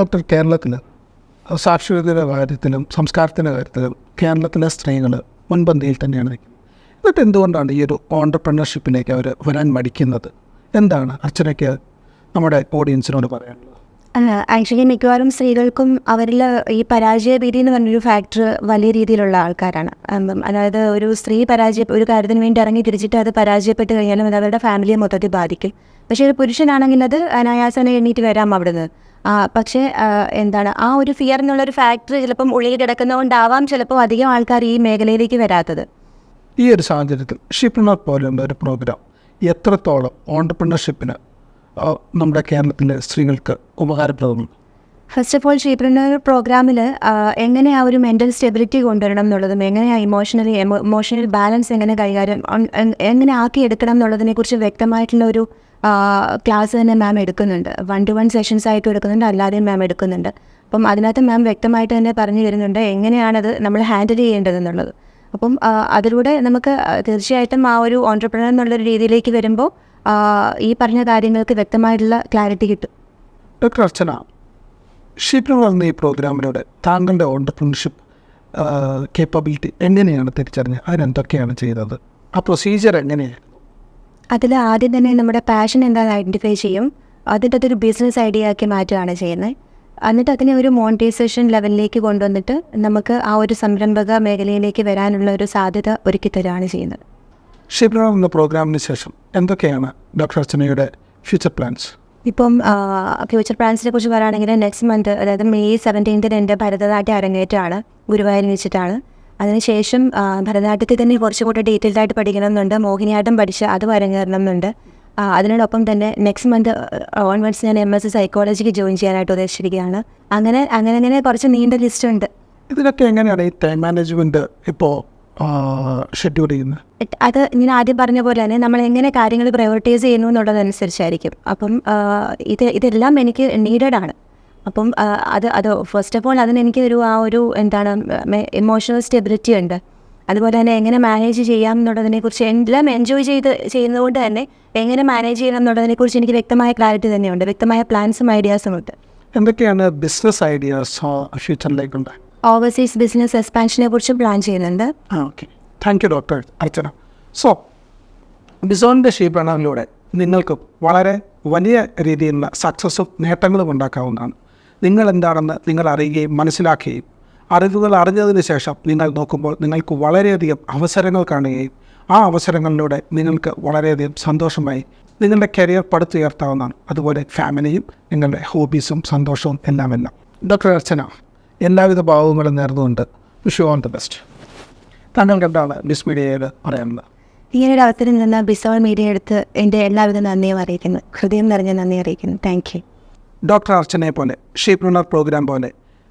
Doctor കേരളത്തിൽ സാക്ഷരതയുടെ കാര്യത്തിലും സംസ്കാരത്തിന്റെ കാര്യത്തിലും കേരളത്തിലെ സ്ത്രീകൾ മുൻപന്തിയിൽ തന്നെയാണ് നിൽക്കുന്നത്. എന്നിട്ട് എന്തുകൊണ്ടാണ് ഈ ഒരു ഓണ്ടർപ്രണർഷിപ്പിലേക്ക് അവർ വരാൻ മടിക്കുന്നത്? എന്താണ് അർച്ചനയ്ക്ക് നമ്മുടെ ഓഡിയൻസിനോട് പറയാനുള്ളത്? ആക്ച്വലി മിക്കവാറും സ്ത്രീകൾക്കും അവരിൽ ഈ പരാജയ ഭീതി എന്ന് പറഞ്ഞൊരു ഫാക്ടർ വലിയ രീതിയിലുള്ള ആൾക്കാരാണ്. അതായത് ഒരു സ്ത്രീ പരാജയ ഒരു കാര്യത്തിന് വേണ്ടി ഇറങ്ങി തിരിച്ചിട്ട് അത് പരാജയപ്പെട്ട് കഴിഞ്ഞാലും അത് അവരുടെ ഫാമിലിയെ മൊത്തത്തിൽ ബാധിക്കും. പക്ഷേ ഒരു പുരുഷനാണെങ്കിൽ അത് അനായാസനെ എണ്ണീറ്റ് വരാം അവിടുന്ന്. പക്ഷേ എന്താണ് ആ ഒരു ഫിയർ എന്നുള്ളൊരു ഫാക്ടർ ചിലപ്പം ഉള്ളിൽ കിടക്കുന്നതുകൊണ്ടാവാം ചിലപ്പോൾ അധികം ആൾക്കാർ ഈ മേഖലയിലേക്ക് വരാത്തത്. ഈ ഒരു സാഹചര്യത്തിൽ ഷിപ്രണർ പോലുള്ള ഒരു പ്രോഗ്രാം എത്രത്തോളം ഓണ്ടർപ്രണർഷിപ്പിന് നമ്മുടെ കേരളത്തിലെ സ്ത്രീകൾക്ക് ഉപകാരപ്രദമാണ്. ഫസ്റ്റ് ഓഫ് ഓൾ ഷീപ്രനർ പ്രോഗ്രാമിൽ എങ്ങനെ ആ ഒരു മെന്റൽ സ്റ്റെബിലിറ്റി കൊണ്ടുവരണം എന്നുള്ളതും എങ്ങനെയാണ് ഇമോഷണലി ഇമോഷണൽ ബാലൻസ് എങ്ങനെ കൈകാര്യം എങ്ങനെ ആക്കി എടുക്കണം ആക്കിയെടുക്കണം എന്നുള്ളതിനെക്കുറിച്ച് വ്യക്തമായിട്ടുള്ള ഒരു ക്ലാസ് തന്നെ മാം എടുക്കുന്നുണ്ട്. വൺ ടു വൺ സെഷൻസ് ആയിട്ട് എടുക്കുന്നുണ്ട് അല്ലാതെയും മാം എടുക്കുന്നുണ്ട്. അപ്പം അതിനകത്ത് മാം വ്യക്തമായിട്ട് തന്നെ പറഞ്ഞു തരുന്നുണ്ട് എങ്ങനെയാണത് നമ്മൾ ഹാൻഡിൽ ചെയ്യേണ്ടതെന്നുള്ളത്. അപ്പം അതിലൂടെ നമുക്ക് തീർച്ചയായിട്ടും ആ ഒരു ഓൺടർപ്രണർ എന്നുള്ളൊരു രീതിയിലേക്ക് വരുമ്പോൾ ഈ പറഞ്ഞ കാര്യങ്ങൾക്ക് വ്യക്തമായിട്ടുള്ള ക്ലാരിറ്റി കിട്ടും. ഡോക്ടർ അർച്ചന ഷിപ്രണർ വന്ന ഈ പ്രോഗ്രാമിലൂടെ താങ്കളുടെ ഓണ്ടർപ്രണർഷിപ്പ് കേപ്പബിലിറ്റി എങ്ങനെയാണ് തിരിച്ചറിഞ്ഞത്? അതിനെന്തൊക്കെയാണ് ചെയ്തത്? ആ പ്രൊസീജിയർ എങ്ങനെയാണ് അതിൽ ആദ്യം തന്നെ നമ്മുടെ പാഷൻ എന്താണെന്ന് ഐഡന്റിഫൈ ചെയ്യും. അതിന്റെ അതൊരു ബിസിനസ് ഐഡിയ ആക്കി മാറ്റുകയാണ് ചെയ്യുന്നത്. എന്നിട്ട് അതിനെ ഒരു മോണിറ്റൈസേഷൻ ലെവലിലേക്ക് കൊണ്ടുവന്നിട്ട് നമുക്ക് ആ ഒരു സംരംഭക മേഖലയിലേക്ക് വരാനുള്ള ഒരു സാധ്യത ഒരുക്കി തരികയാണ് ചെയ്യുന്നത്. ഷിപ്രണർ എന്ന പ്രോഗ്രാമിന് ശേഷം എന്തൊക്കെയാണ് ഡോക്ടർ അർച്ചനയുടെ ഫ്യൂച്ചർ പ്ലാൻസ് ഇപ്പം ഫ്യൂച്ചർ പ്ലാൻസിനെ കുറിച്ച് പറയുകയാണെങ്കിൽ നെക്സ്റ്റ് മന്ത് അതായത് മെയ് സെവന്റീൻത്തിന് എന്റെ ഭരതനാട്യം അരങ്ങേറ്റമാണ് ഗുരുവായൂരിൽ വെച്ചിട്ടാണ്. അതിനുശേഷം ഭരതനാട്യത്തിൽ തന്നെ കുറച്ചുകൂടെ ഡീറ്റെയിൽഡ് ആയിട്ട് പഠിക്കണമെന്നുണ്ട്. മോഹിനിയാട്ടം പഠിച്ച് അത് വരങ്ങേറണം എന്നുണ്ട് അതിനോടൊപ്പം തന്നെ നെക്സ്റ്റ് മന്ത് ഓൺവേർഡ്സ് ഞാൻ എം എസ് സി സൈക്കോളജിക്ക് ജോയിൻ ചെയ്യാനായിട്ട് ഉദ്ദേശിച്ചിരിക്കുകയാണ്. അങ്ങനെ അങ്ങനെ അങ്ങനെ കുറച്ച് നീണ്ട ലിസ്റ്റ് ഉണ്ട്. ഇതിനൊക്കെ എങ്ങനെയാണ് ഈ ടൈം മാനേജ്മെന്റ് ഇപ്പോൾ ഷെഡ്യൂൾ ചെയ്യുന്നത്? അത് ഞാൻ ആദ്യം പറഞ്ഞ പോലെ തന്നെ നമ്മൾ എങ്ങനെ കാര്യങ്ങൾ പ്രയോറിറ്റൈസ് ചെയ്യുന്നു എന്നുള്ളതനുസരിച്ചായിരിക്കും. അപ്പം ഇത് ഇതെല്ലാം എനിക്ക് നീഡഡ് ആണ്. അപ്പം അത് അത് ഫസ്റ്റ് ഓഫ് ഓൾ അതിന് എനിക്ക് ഒരു ആ ഒരു എന്താണ് ഇമോഷണൽ സ്റ്റെബിലിറ്റി ഉണ്ട്. അതുപോലെ തന്നെ എങ്ങനെ മാനേജ് ചെയ്യാം എന്നുള്ളതിനെക്കുറിച്ച് എല്ലാം എൻജോയ് ചെയ്ത് ചെയ്യുന്നതുകൊണ്ട് തന്നെ എങ്ങനെ മാനേജ് ചെയ്യണം എന്നുള്ളതിനെക്കുറിച്ച് എനിക്ക് വ്യക്തമായ ക്ലാരിറ്റി തന്നെയുണ്ട്. വ്യക്തമായ പ്ലാൻസും ഐഡിയാസും ഉണ്ട്. എന്തൊക്കെയാണ് ബിസിനസ് ഐഡിയാസ് ഫ്യൂച്ചറിലേക്കുണ്ട് ഓവർസീസ് ബിസിനസ് എക്സ്പാൻഷനെ കുറിച്ചും പ്ലാൻ ചെയ്യുന്നുണ്ട്. ആ okay thank you doctor Archana. So ബിസോണിന്റെ ഷീപ്രണറിലൂടെ നിങ്ങൾക്ക് വളരെ വലിയ രീതിയിലുള്ള സക്സസ്സും നേട്ടങ്ങളും ഉണ്ടാക്കാവുന്നതാണ്. നിങ്ങൾ എന്താണെന്ന് നിങ്ങൾ അറിയുകയും മനസ്സിലാക്കുകയും അറിവുകൾ അറിഞ്ഞതിന് ശേഷം നിങ്ങൾ നോക്കുമ്പോൾ നിങ്ങൾക്ക് വളരെയധികം അവസരങ്ങൾ കാണുകയും ആ അവസരങ്ങളിലൂടെ നിങ്ങൾക്ക് വളരെയധികം സന്തോഷമായി നിങ്ങളുടെ കരിയർ പടുത്തുയർത്താവുന്നതാണ്. അതുപോലെ ഫാമിലിയും നിങ്ങളുടെ ഹോബീസും സന്തോഷവും എല്ലാം എല്ലാം ഡോക്ടർ അർച്ചന എല്ലാവിധ ഭാവങ്ങളും നേർന്നുകൊണ്ട് വിഷു ഓൺ ദ ബെസ്റ്റ് താങ്കൾക്ക് എന്താണ് മിസ് മീഡിയയോട് പറയാനുള്ളത് ഇങ്ങനൊരു അവസരം നിന്ന് ബിസോൾ മീഡിയ എടുത്ത് എന്റെ എല്ലാവിധ നന്ദിയും അറിയിക്കുന്നു. ഹൃദയം നിറഞ്ഞ നന്ദി അറിയിക്കുന്നു. താങ്ക് യു ഡോക്ടർ അർച്ചനയെ പോലെ ഷീപ്രണർ പ്രോഗ്രാം പോലെ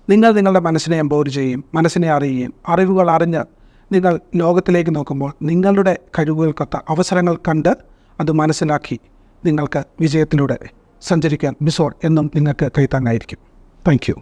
നിങ്ങൾ നിങ്ങളുടെ മനസ്സിനെ എംപവർ ചെയ്യുകയും മനസ്സിനെ അറിയുകയും അറിവുകൾ അറിഞ്ഞ് നിങ്ങൾ ലോകത്തിലേക്ക് നോക്കുമ്പോൾ നിങ്ങളുടെ കഴിവുകൾക്കൊത്ത അവസരങ്ങൾ കണ്ട് അത് മനസ്സിലാക്കി നിങ്ങൾക്ക് വിജയത്തിലൂടെ സഞ്ചരിക്കാൻ ബിസോൾ എന്നും നിങ്ങൾക്ക് കൈത്താങ്ങായിരിക്കും താങ്ക് യു